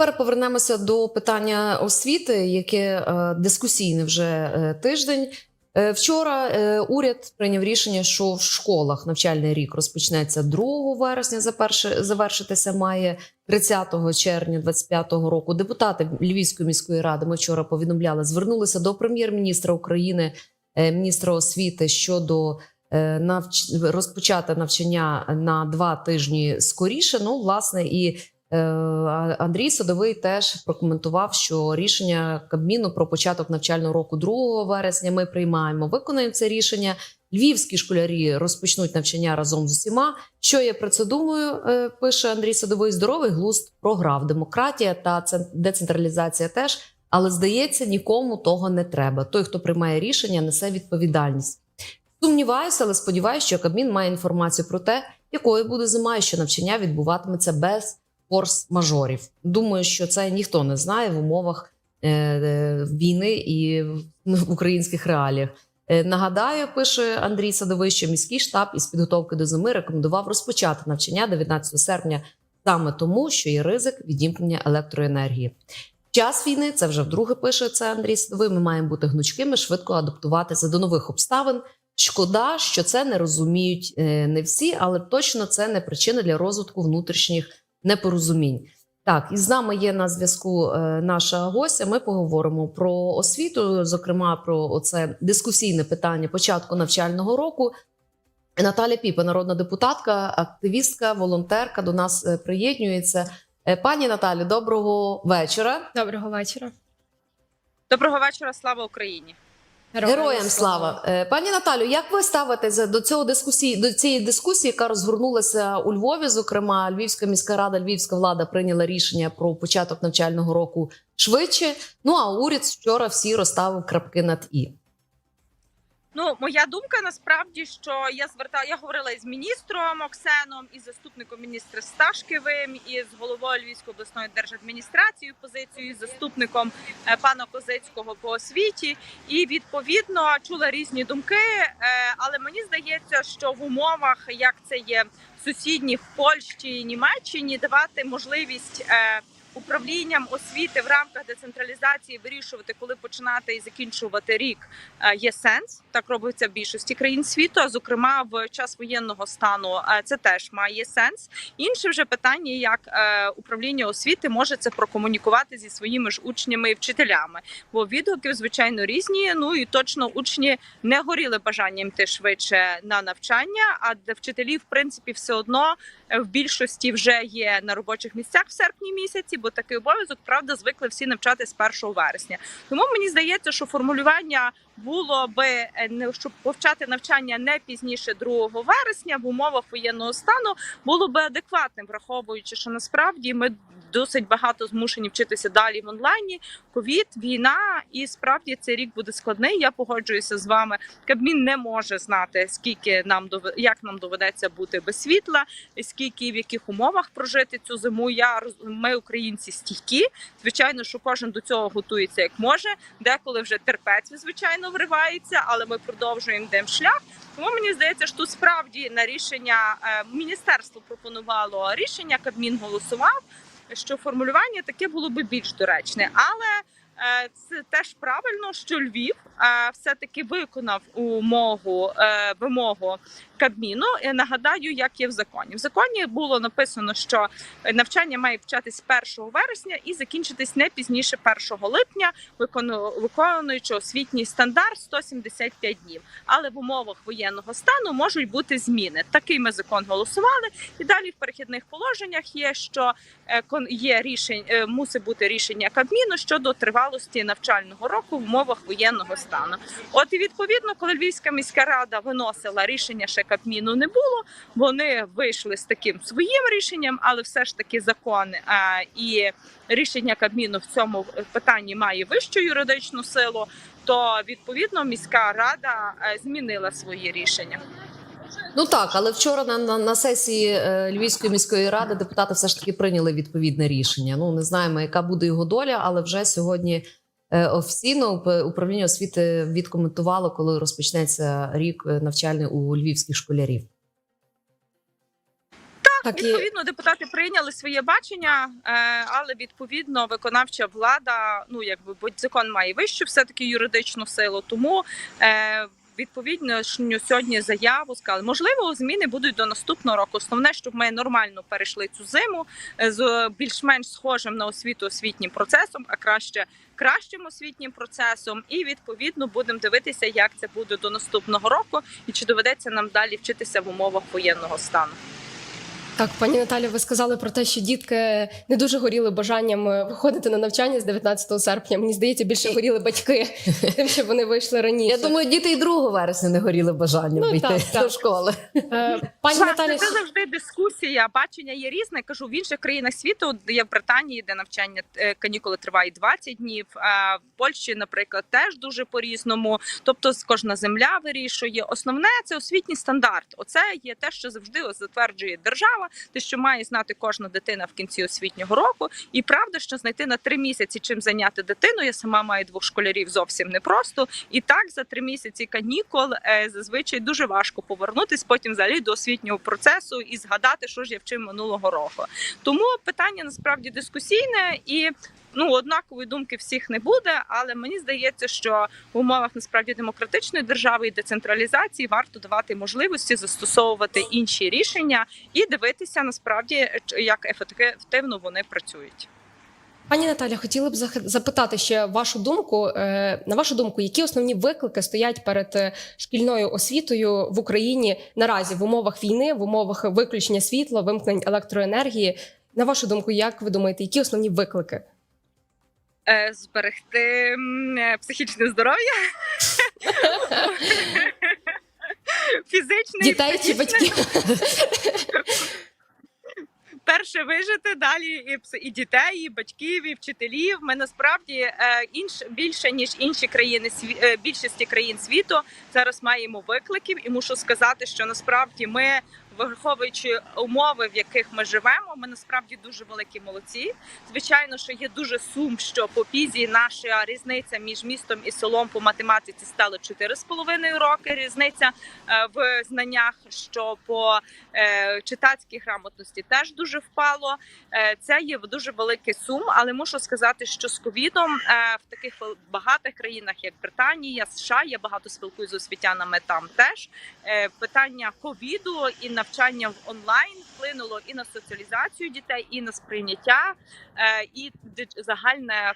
тепер повернемося до питання освіти, яке е, дискусійне вже е, тиждень. Е, Вчора уряд прийняв рішення, що в школах навчальний рік розпочнеться 2 вересня. завершитися має 30 червня 2025 року. Депутати Львівської міської ради ми вчора повідомляли, звернулися до прем'єр-міністра України, міністра освіти щодо розпочати навчання на два тижні скоріше. Ну, власне, і Андрій Садовий теж прокоментував, що рішення Кабміну про початок навчального року 2 вересня ми приймаємо. Виконуємо це рішення. Львівські школярі розпочнуть навчання разом з усіма. Що я про це думаю? е, Пише Андрій Садовий. Здоровий глузд програв. Демократія та цен- децентралізація теж. Але здається, нікому того не треба. Той, хто приймає рішення, несе відповідальність. Сумніваюся, але сподіваюся, що Кабмін має інформацію про те, якою буде зима, і що навчання відбуватиметься без форс-мажорів. Думаю, що це ніхто не знає в умовах е, е, війни і в українських реаліях. Е, Нагадаю, пише Андрій Садовий, що міський штаб із підготовки до зими рекомендував розпочати навчання 19 серпня саме тому, що є ризик відімкнення електроенергії. Час війни це вже вдруге пише це Андрій Садовий. Ми маємо бути гнучкими, швидко адаптуватися до нових обставин. Шкода, що це не розуміють не всі, але точно це не причина для розвитку внутрішніх непорозумінь. Так, і з нами є на зв'язку е, наша гостя. Ми поговоримо про освіту, зокрема про оце дискусійне питання початку навчального року. Наталя Піпа, народна депутатка, активістка, волонтерка, до нас е, приєднується. Е, Пані Наталі, доброго вечора. Доброго вечора. Доброго вечора, слава Україні. Героям слава, слава пані Наталю. Як ви ставитеся до цього дискусії до цієї дискусії, яка розгорнулася у Львові? Зокрема, Львівська міська рада, Львівська влада прийняла рішення про початок навчального року швидше. Ну а уряд вчора всі розставив крапки над і. Ну, моя думка насправді, що я звертала, я говорила із міністром Оксеном, із заступником міністра Сташківим, і з головою Львівської обласної держадміністрації позицією, і з заступником е, пана Козицького по освіті. І відповідно чула різні думки. е, Але мені здається, що в умовах, як це є в сусідніх в Польщі і Німеччині, давати можливість. Управлінням освіти в рамках децентралізації вирішувати, коли починати і закінчувати рік, е, є сенс. Так робиться в більшості країн світу. А зокрема, в час воєнного стану е, це теж має сенс. Інше вже питання, як е, управління освіти може це прокомунікувати зі своїми ж учнями і вчителями. Бо відгуки, звичайно, різні. Ну і точно учні не горіли бажанням йти швидше на навчання. А для вчителів, в принципі, все одно в більшості вже є на робочих місцях в серпні місяці, бо такий обов'язок правда звикли всі навчати з 1 вересня. Тому мені здається, що формулювання було би е, не щоб повчати навчання не пізніше 2 вересня в умовах воєнного стану було би адекватним, враховуючи, що насправді ми досить багато змушені вчитися далі в онлайні. Ковід, війна, і справді цей рік буде складний. Я погоджуюся з вами. Кабмін не може знати, скільки нам як нам доведеться бути без світла, скільки і в яких умовах прожити цю зиму. Я ми, українці, стійкі. Звичайно, що кожен до цього готується як може. Деколи вже терпець, звичайно, вривається, але ми продовжуємо йдемо шлях. Тому мені здається, що справді на рішення е, міністерство пропонувало рішення, Кабмін голосував. Що формулювання таке було би більш доречне, але е, це теж правильно, що Львів е, все таки виконав умову вимогу Кабміну. Я нагадаю, як є в законі. В законі було написано, що навчання має початись 1 вересня і закінчитись не пізніше 1 липня, викону- виконуючи освітній стандарт 175 днів. Але в умовах воєнного стану можуть бути зміни. Такий ми закон голосували. І далі в перехідних положеннях є, що е, є рішень, е, мусить бути рішення Кабміну щодо тривалості навчального року в умовах воєнного стану. От і відповідно, коли Львівська міська рада виносила рішення, ще Кабміну не було. Вони вийшли з таким своїм рішенням, але все ж таки закон е, і рішення Кабміну в цьому питанні має вищу юридичну силу. То відповідно міська рада е, змінила свої рішення. Ну так, але вчора на, на, на сесії е, Львівської міської ради депутати все ж таки прийняли відповідне рішення. Ну не знаємо, яка буде його доля, але вже сьогодні офіційно уп- управління освіти відкоментувало, коли розпочнеться рік е, навчальний у львівських школярів. Так, Відповідно, депутати прийняли своє бачення, е, але відповідно виконавча влада, ну якби бо закон має вищу все таки юридичну силу. Тому е, відповідно сьогодні заяву сказали. Можливо, зміни будуть до наступного року. Основне, щоб ми нормально перейшли цю зиму е, з більш-менш схожим на освіту освітнім процесом, а краще кращим освітнім процесом. І відповідно будемо дивитися, як це буде до наступного року, і чи доведеться нам далі вчитися в умовах воєнного стану. Так, пані Наталі, ви сказали про те, що дітки не дуже горіли бажанням е, виходити на навчання з 19 серпня. Мені здається, більше горіли батьки тим, що вони вийшли раніше. Я думаю, діти і 2 вересня не горіли бажанням Ну, вийти так, так. до школи. Е, пані Так, Наталі, це завжди дискусія. Бачення є різне. Кажу, в інших країнах світу, є в Британії, де навчання е, канікули тривають 20 днів. А в Польщі, наприклад, теж дуже по-різному. Тобто, кожна земля вирішує. Основне це освітній стандарт. Оце є те, що завжди затверджує держава, те, що має знати кожна дитина в кінці освітнього року. І правда, що знайти на три місяці чим зайняти дитину. Я сама маю двох школярів зовсім непросто. І так за три місяці канікул е, зазвичай дуже важко повернутись потім взагалі до освітнього процесу і згадати, що ж я вчив минулого року. Тому питання насправді дискусійне і. Ну, однакової думки всіх не буде, але мені здається, що в умовах насправді демократичної держави і децентралізації варто давати можливості застосовувати інші рішення і дивитися насправді, як ефективно вони працюють. пані Наталя, хотіли б запитати ще вашу думку. Е, На вашу думку, які основні виклики стоять перед е, шкільною освітою в Україні наразі в умовах війни, в умовах виключення світла, вимкнень електроенергії? На вашу думку, як ви думаєте, які основні виклики? Е, Зберегти е, психічне здоров'я. Фізичне Дітей чи батьків? перше вижити далі і і дітей, і батьків, і вчителів. Ми насправді е, інш більше ніж інші країни більшості країн світу зараз маємо викликів, і мушу сказати, що насправді ми. Враховуючи умови, в яких ми живемо, ми насправді дуже великі молодці. Звичайно, що є дуже сум, що по пізі наша різниця між містом і селом по математиці стала 4,5 роки. Різниця е, в знаннях, що по е, читацькій грамотності теж дуже впало. Е, Це є дуже великий сум, але мушу сказати, що з ковідом в таких багатих країнах, як Британія, США, я багато спілкуюся з освітянами там теж. Питання ковіду і навчання в онлайн вплинуло і на соціалізацію дітей, і на сприйняття, е, і загальна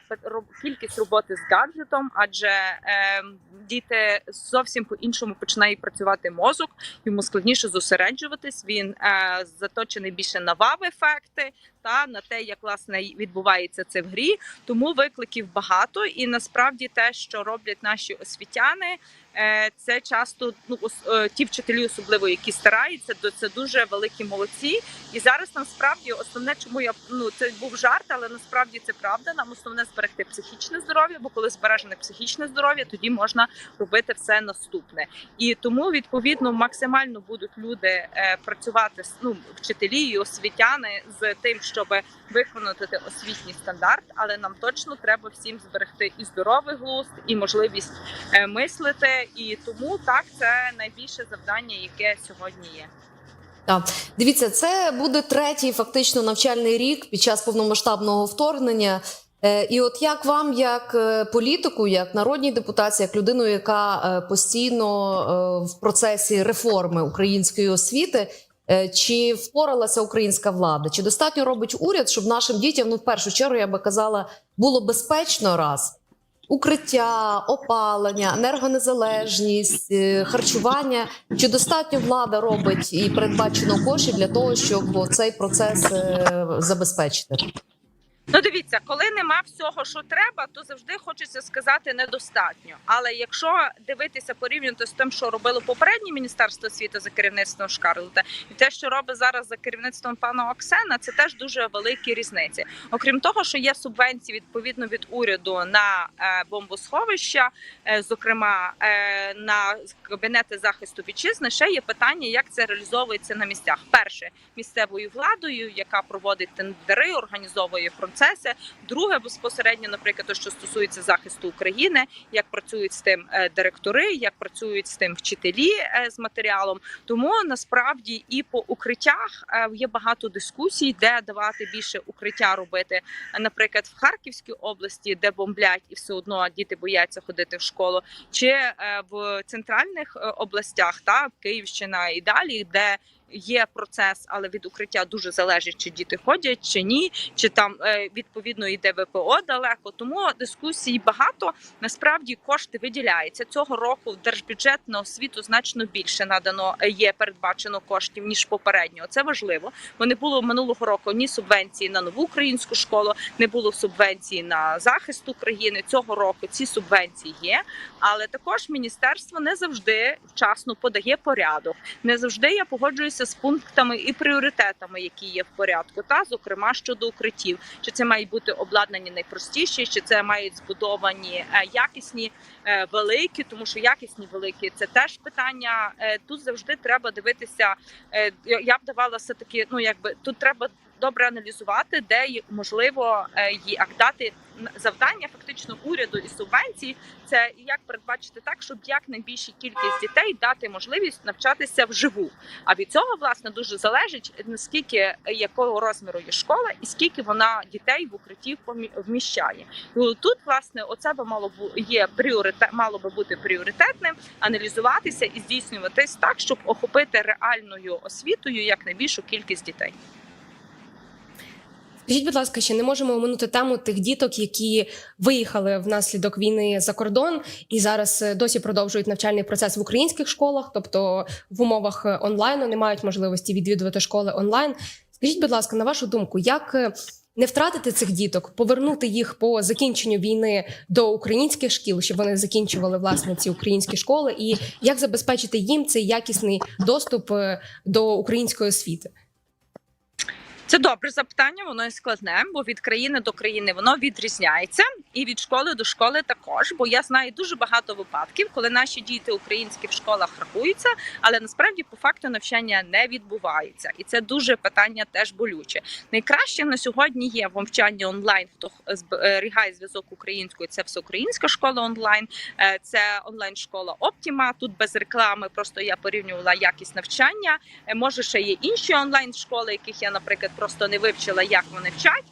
кількість роботи з гаджетом, адже е, діти зовсім по-іншому починає працювати мозок йому складніше зосереджуватись. Він е, заточений більше на вав-ефекти та на те, як власне відбувається це в грі. Тому викликів багато, і насправді те, що роблять наші освітяни. Е, Це часто ну е, ті вчителі, особливо які стараються, то це дуже великі молодці. І зараз насправді основне, чому я ну це був жарт, але насправді це правда. Нам основне зберегти психічне здоров'я, бо коли збережене психічне здоров'я, тоді можна робити все наступне. І тому відповідно максимально будуть люди е, працювати ну, вчителі і освітяни з тим, щоб виконати освітній стандарт. Але нам точно треба всім зберегти і здоровий глузд, і можливість мислити. І тому так це найбільше завдання, яке сьогодні є. Так. Дивіться, це буде третій фактично навчальний рік під час повномасштабного вторгнення. Е, І от як вам, як е, політику, як народній депутації, як людину, яка е, постійно в процесі реформи української освіти, чи впоралася українська влада? Чи достатньо робить уряд, щоб нашим дітям, ну в першу чергу, я би казала, було безпечно раз? Укриття, опалення, енергонезалежність, е, харчування. Чи достатньо влада робить і передбачено коштів для того, щоб цей процес е, забезпечити? Ну, дивіться, коли нема всього, що треба, то завжди хочеться сказати недостатньо. Але якщо дивитися порівняно з тим, що робило попереднє міністерство освіти за керівництвом Шкарлета, і те, що робить зараз за керівництвом пана Оксена, це теж дуже великі різниці. Окрім того, що є субвенції відповідно від уряду на е, бомбосховища, е, зокрема е, на кабінети захисту вітчизни, ще є питання, як це реалізовується на місцях. Перше місцевою владою, яка проводить тендери, організовує фронт процеси. Друге, безпосередньо, наприклад, те, що стосується захисту України, як працюють з тим е, директори, як працюють з тим вчителі е, з матеріалом. Тому насправді і по укриттях е, є багато дискусій, де давати більше укриття робити. Наприклад, в Харківській області, де бомблять, і все одно діти бояться ходити в школу, чи в центральних областях, та Київщина і далі, де є процес, але від укриття дуже залежить, чи діти ходять, чи ні, чи там е, відповідно йде ВПО далеко. Тому дискусій багато. Насправді кошти виділяються цього року. В держбюджет на освіту значно більше надано е, є передбачено коштів ніж попереднього. Це важливо. Бо не було минулого року ні субвенції на нову українську школу, не було субвенції на захист України. Цього року ці субвенції є, але також міністерство не завжди вчасно подає порядок. Не завжди я погоджуюся з пунктами і пріоритетами, які є в порядку, та зокрема щодо укриттів, чи це мають бути обладнані найпростіші, чи це мають збудовані е, якісні е, великі, тому що якісні великі це теж питання. Е, Тут завжди треба дивитися. Я б давала все таки. Ну якби тут треба добре аналізувати, де можливо е, дати завдання фактично уряду і субвенцій. Це як передбачити так, щоб як якнайбільшій кількість дітей дати можливість навчатися вживу. А від цього власне дуже залежить наскільки е, якого розміру є школа, і скільки вона дітей в укритті вміщає. Ну, Тут власне оце би мало бу є пріоритет, мало би бути пріоритетним, аналізуватися і здійснюватись так, щоб охопити реальною освітою якнайбільшу кількість дітей. Скажіть, будь ласка, ще не можемо оминути тему тих діток, які виїхали внаслідок війни за кордон і зараз е, досі продовжують навчальний процес в українських школах, тобто в умовах е, онлайну не мають можливості відвідувати школи онлайн. Скажіть, будь ласка, на вашу думку, як е, не втратити цих діток, повернути їх по закінченню війни до українських шкіл, щоб вони закінчували власне ці українські школи, і як забезпечити їм цей якісний доступ до української освіти? Це добре запитання, воно і складне, бо від країни до країни воно відрізняється, і від школи до школи також. Бо я знаю дуже багато випадків, коли наші діти українські в школах рахуються, але насправді по факту навчання не відбувається, і це дуже питання теж болюче. Найкраще на сьогодні є в онлайн. Хто зберігає зв'язок українською, це всеукраїнська школа онлайн, е, це онлайн школа Оптіма. Тут без реклами, просто я порівнювала якість навчання. Е, Може, ще є інші онлайн школи, яких я, наприклад, просто не вивчила, як вони вчать.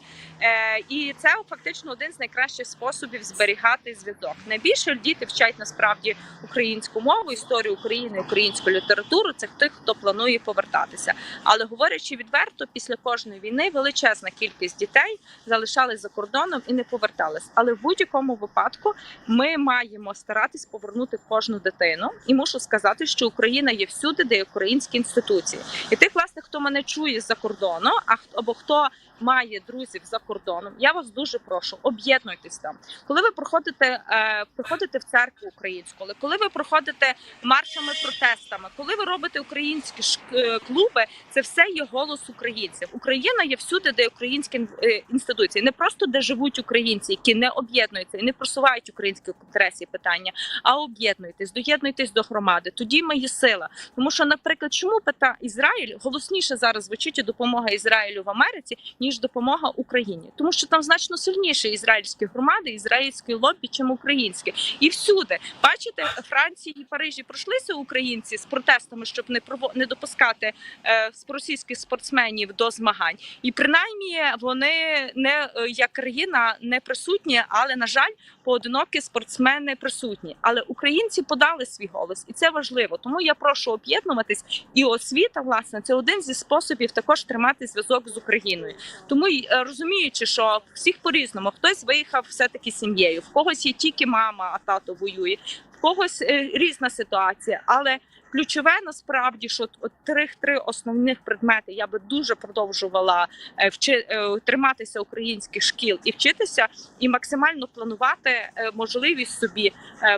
Е, і це фактично один з найкращих способів зберігати зв'язок. Найбільше діти вчать насправді українську мову, історію України, українську літературу. Це тих, хто планує повертатися. Але говорячи відверто, після кожної війни величезна кількість дітей залишались за кордоном і не повертались. Але в будь-якому випадку ми маємо старатись повернути кожну дитину. І мушу сказати, що Україна є всюди, де є українські інституції. І тих, власне, хто мене чує з-за кордону, а або хто має друзів за кордоном, я вас дуже прошу, об'єднуйтесь там. Коли ви проходите, е, приходите в церкву українську, коли ви проходите маршами, протестами, коли ви робите українські е, клуби, це все є голос українців. Україна є всюди, де українські е, інституції, не просто де живуть українці, які не об'єднуються і не просувають українські інтереси питання, а об'єднуйтесь, доєднуйтесь до громади. Тоді ми сила. Тому що, наприклад, чому пита Ізраїль голосніше зараз звучить допомога Ізраїлю в Америці, ніж допомога Україні, тому що там значно сильніше ізраїльські громади, ізраїльські лобі, чим українські, і всюди бачите, Франції і Парижі пройшлися українці з протестами, щоб не прово- не допускати е, російських спортсменів до змагань, і принаймні вони не е, як країна не присутні, але на жаль, поодинокі спортсмени присутні. Але українці подали свій голос, і це важливо. Тому я прошу об'єднуватись. І освіта, власне, це один зі способів також тримати зв'язок з Україною. Тому е, розуміючи, що всіх по-різному, хтось виїхав все-таки сім'єю, в когось є тільки мама, а тато воює, в когось е, різна ситуація. Але ключове насправді, що от три, три основних предмети я би дуже продовжувала е, вчи, е, триматися українських шкіл і вчитися, і максимально планувати е, можливість собі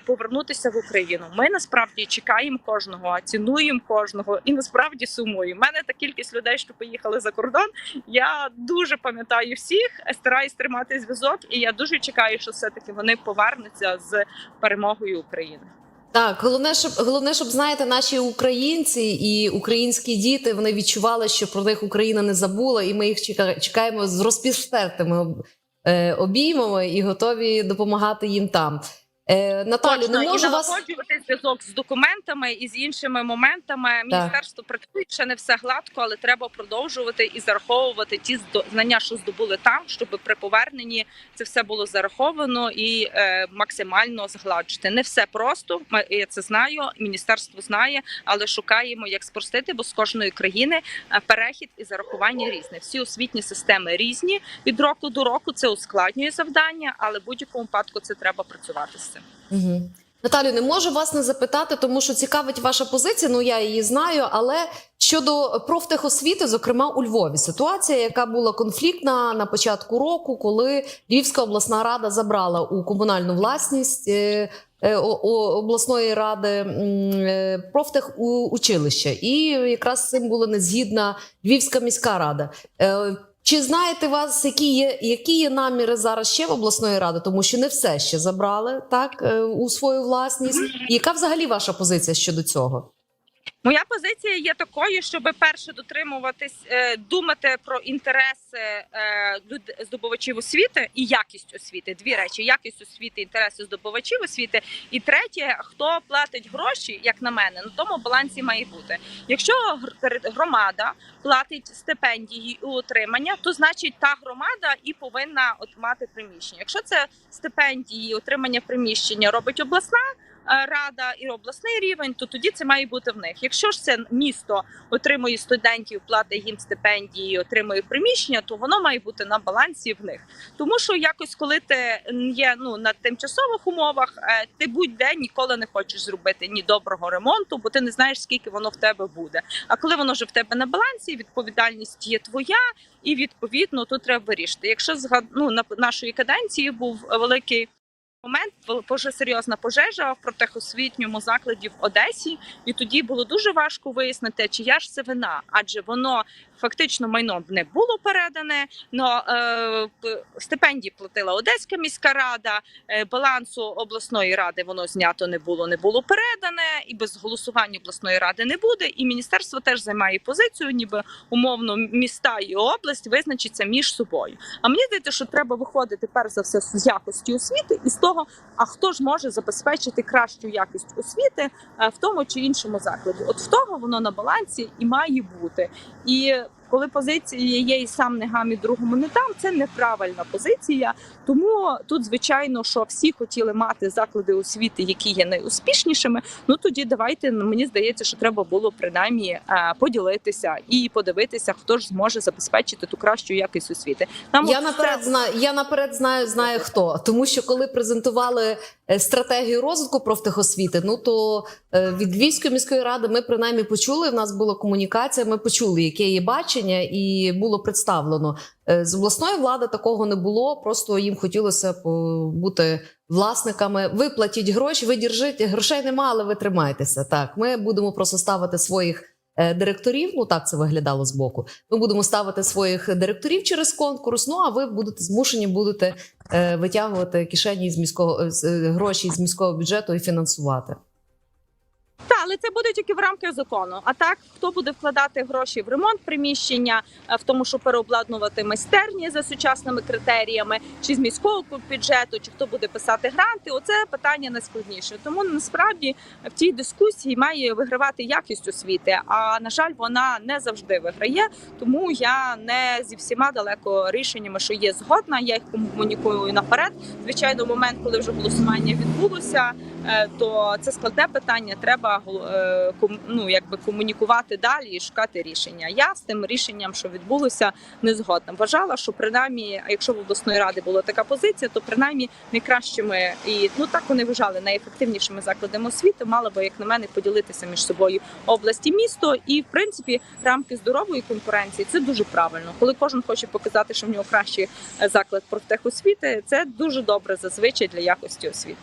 повернутися в Україну. Ми насправді чекаємо кожного, цінуємо кожного і насправді сумуємо. У мене та кількість людей, що поїхали за кордон. Я дуже пам'ятаю всіх, стараюсь тримати зв'язок, і я дуже чекаю, що все таки вони повернуться з перемогою України. Так, головне, щоб головне, щоб знаєте, наші українці і українські діти вони відчували, що про них Україна не забула, і ми їх чека- чекаємо з розпістертими е, обіймами і готові допомагати їм там. Е, Наталю, Точно, не можу і вас зв'язок з документами і з іншими моментами. Міністерство працює ще не все гладко, але треба продовжувати і зараховувати ті знання, що здобули там, щоб при поверненні це все було зараховано і е, максимально згладжити. Не все просто. ми- я це знаю. Міністерство знає, але шукаємо, як спростити, бо з кожної країни е, перехід і зарахування різне. Всі освітні системи різні від року до року. Це ускладнює завдання, але в будь-якому випадку це треба працювати Угу. Наталю, не можу вас не запитати, тому що цікавить ваша позиція. Ну я її знаю. Але щодо профтехосвіти, зокрема у Львові, ситуація, яка була конфліктна на початку року, коли Львівська обласна рада забрала у комунальну власність. е, е, обласної ради е, профтехучилище. і якраз з цим була не згідна Львівська міська рада. Чи знаєте вас, які є, які є наміри зараз ще в обласної ради, тому що не все ще забрали так е, у свою власність? Яка взагалі ваша позиція щодо цього? Моя позиція є такою, щоб перше дотримуватись, е, думати про інтереси е, здобувачів освіти і якість освіти. Дві речі: якість освіти, інтереси здобувачів освіти. І третє, хто платить гроші, як на мене, на тому балансі має бути. Якщо гр- громада платить стипендії і утримання, то значить та громада і повинна от мати приміщення. Якщо це стипендії, отримання приміщення робить обласна. Е, Рада і обласний рівень, то тоді це має бути в них. Якщо ж це місто отримує студентів, платить їм стипендії, отримує приміщення, то воно має бути на балансі в них. Тому що якось, коли ти є ну на тимчасових умовах, е, ти будь-де ніколи не хочеш зробити ні доброго ремонту, бо ти не знаєш, скільки воно в тебе буде. А коли воно вже в тебе на балансі, відповідальність є твоя, і відповідно тут треба вирішити. Якщо ну, на нашої каденції був великий. Момент дуже серйозна пожежа в протехосвітньому закладі в Одесі, і тоді було дуже важко вияснити, чия ж це вина, адже воно фактично майно не було передане. Но е, стипендії платила Одеська міська рада, е, балансу обласної ради воно знято не було, не було передане, і без голосування обласної ради не буде. І міністерство теж займає позицію, ніби умовно міста і область визначаться між собою. А мені здається, що треба виходити перш за все з якості освіти і з того, а хто ж може забезпечити кращу якість освіти е, в тому чи іншому закладі. От в того воно на балансі і має бути. І коли позиція є і сам не гам, і другому не там, це неправильна позиція. Тому тут, звичайно, що всі хотіли мати заклади освіти, які є найуспішнішими. Ну тоді давайте ну, мені здається, що треба було принаймні е, поділитися і подивитися, хто ж зможе забезпечити ту кращу якість освіти. Нам Я наперед це- знаю. Я наперед знаю, знаю хто, тому що коли презентували е, стратегію розвитку профтехосвіти, ну то е, від Львівської міської ради ми принаймні почули. В нас була комунікація. Ми почули, яке є бачення, і було представлено Е, з обласної влади. Такого не було. Просто їм хотілося бути власниками. Ви платіть гроші, ви держіть грошей нема, але ви тримайтеся. Так, ми будемо просто ставити своїх. е, Директорів, ну так це виглядало з боку. Ми будемо ставити своїх директорів через конкурс. Ну а ви будете змушені будете е, витягувати кишені з міського гроші з міського бюджету і фінансувати. Та, але це буде тільки в рамках закону. А так, хто буде вкладати гроші в ремонт приміщення, е, в тому, щоб переобладнувати майстерні за сучасними критеріями, чи з міського бюджету, чи хто буде писати гранти, оце питання найскладніше. Тому насправді в цій дискусії має вигравати якість освіти. А на жаль, вона не завжди виграє. Тому я не зі всіма далеко рішеннями, що є згодна. Я їх комунікую наперед. Звичайно, момент, коли вже голосування відбулося, то це складне питання. Треба е, ну, якби комунікувати далі і шукати рішення. Я з тим рішенням, що відбулося, не згодна. Вважала, що принаймні, якщо в обласної ради була така позиція, то принаймні найкращими і ну так вони вважали найефективнішими закладами освіти, мали би, як на мене, поділитися між собою область і місто. І в принципі рамки здорової конкуренції це дуже правильно. Коли кожен хоче показати, що в нього кращий е, заклад профтехосвіти, це дуже добре зазвичай для якості освіти.